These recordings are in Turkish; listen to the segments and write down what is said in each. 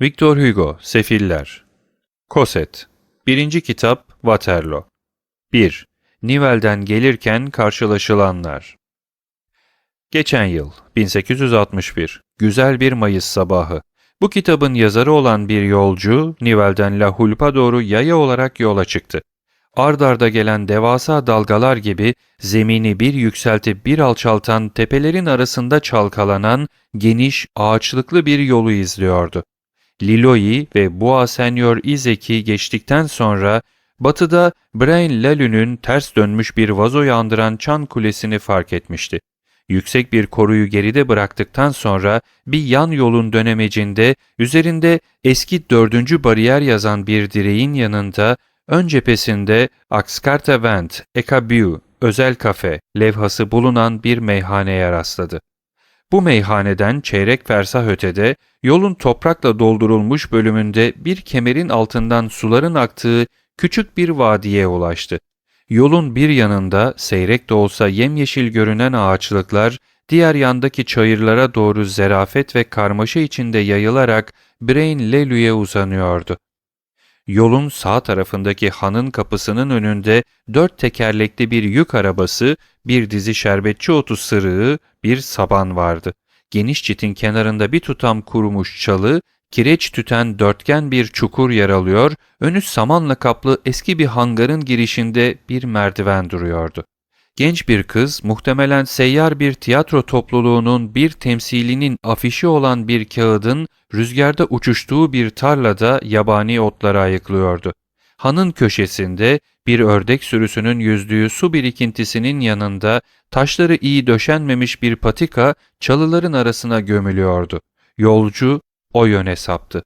Victor Hugo, Sefiller Koset 1. Kitap Waterloo 1. Nivel'den gelirken karşılaşılanlar Geçen yıl, 1861, güzel bir Mayıs sabahı. Bu kitabın yazarı olan bir yolcu, Nivel'den La Hulp'a doğru yaya olarak yola çıktı. Ard arda gelen devasa dalgalar gibi zemini bir yükseltip bir alçaltan tepelerin arasında çalkalanan geniş, ağaçlıklı bir yolu izliyordu. Liloi ve Bois Senior Izek'i geçtikten sonra batıda Brain Lalü'nün ters dönmüş bir vazoyu andıran çan kulesini fark etmişti. Yüksek bir koruyu geride bıraktıktan sonra bir yan yolun dönemecinde üzerinde eski dördüncü bariyer yazan bir direğin yanında ön cephesinde Axkarta Vent, Ekabu, özel kafe levhası bulunan bir meyhaneye rastladı. Bu meyhaneden çeyrek fersah ötede, yolun toprakla doldurulmuş bölümünde bir kemerin altından suların aktığı küçük bir vadiye ulaştı. Yolun bir yanında seyrek de olsa yemyeşil görünen ağaçlıklar, diğer yandaki çayırlara doğru zerafet ve karmaşa içinde yayılarak Brain Lelü'ye uzanıyordu. Yolun sağ tarafındaki hanın kapısının önünde dört tekerlekli bir yük arabası, bir dizi şerbetçi otu sırığı, bir saban vardı. Geniş çitin kenarında bir tutam kurumuş çalı, kireç tüten dörtgen bir çukur yer alıyor, önü samanla kaplı eski bir hangarın girişinde bir merdiven duruyordu. Genç bir kız, muhtemelen seyyar bir tiyatro topluluğunun bir temsilinin afişi olan bir kağıdın rüzgarda uçuştuğu bir tarlada yabani otları ayıklıyordu. Hanın köşesinde bir ördek sürüsünün yüzdüğü su birikintisinin yanında taşları iyi döşenmemiş bir patika çalıların arasına gömülüyordu. Yolcu o yöne saptı.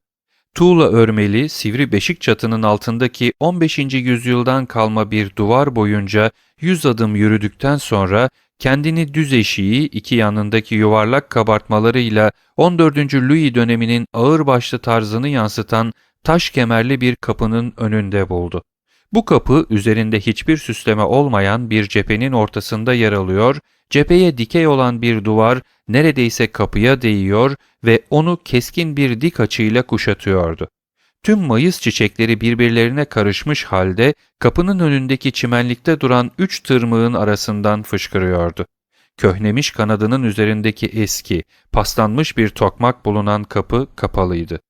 Tuğla örmeli sivri beşik çatının altındaki 15. yüzyıldan kalma bir duvar boyunca 100 adım yürüdükten sonra kendini düz eşiği iki yanındaki yuvarlak kabartmalarıyla 14. Louis döneminin ağırbaşlı tarzını yansıtan taş kemerli bir kapının önünde buldu. Bu kapı üzerinde hiçbir süsleme olmayan bir cephenin ortasında yer alıyor, cepheye dikey olan bir duvar neredeyse kapıya değiyor ve onu keskin bir dik açıyla kuşatıyordu. Tüm mayıs çiçekleri birbirlerine karışmış halde kapının önündeki çimenlikte duran üç tırmığın arasından fışkırıyordu. Köhnemiş kanadının üzerindeki eski, paslanmış bir tokmak bulunan kapı kapalıydı.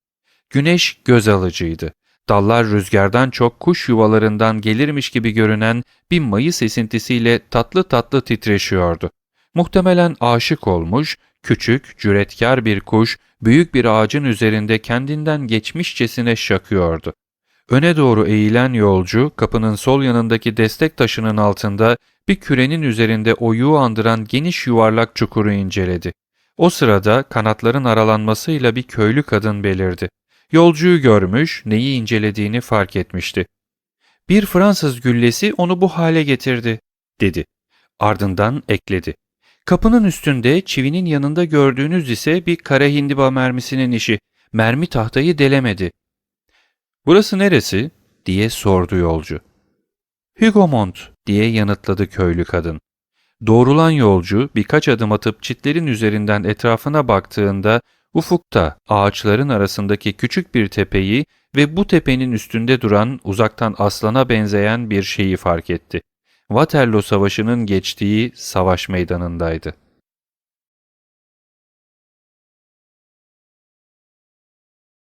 Güneş göz alıcıydı. Dallar rüzgardan çok kuş yuvalarından gelirmiş gibi görünen bir mayıs esintisiyle tatlı tatlı titreşiyordu. Muhtemelen aşık olmuş, küçük, cüretkar bir kuş büyük bir ağacın üzerinde kendinden geçmişçesine şakıyordu. Öne doğru eğilen yolcu kapının sol yanındaki destek taşının altında bir kürenin üzerinde oyuğu andıran geniş yuvarlak çukuru inceledi. O sırada kanatların aralanmasıyla bir köylü kadın belirdi. Yolcuyu görmüş, neyi incelediğini fark etmişti. Bir Fransız güllesi onu bu hale getirdi, dedi. Ardından ekledi. Kapının üstünde çivinin yanında gördüğünüz ise bir kara hindiba mermisinin işi. Mermi tahtayı delemedi. Burası neresi? diye sordu yolcu. Hugomont diye yanıtladı köylü kadın. Doğrulan yolcu birkaç adım atıp çitlerin üzerinden etrafına baktığında ufukta ağaçların arasındaki küçük bir tepeyi ve bu tepenin üstünde duran uzaktan aslana benzeyen bir şeyi fark etti. Waterloo Savaşı'nın geçtiği savaş meydanındaydı.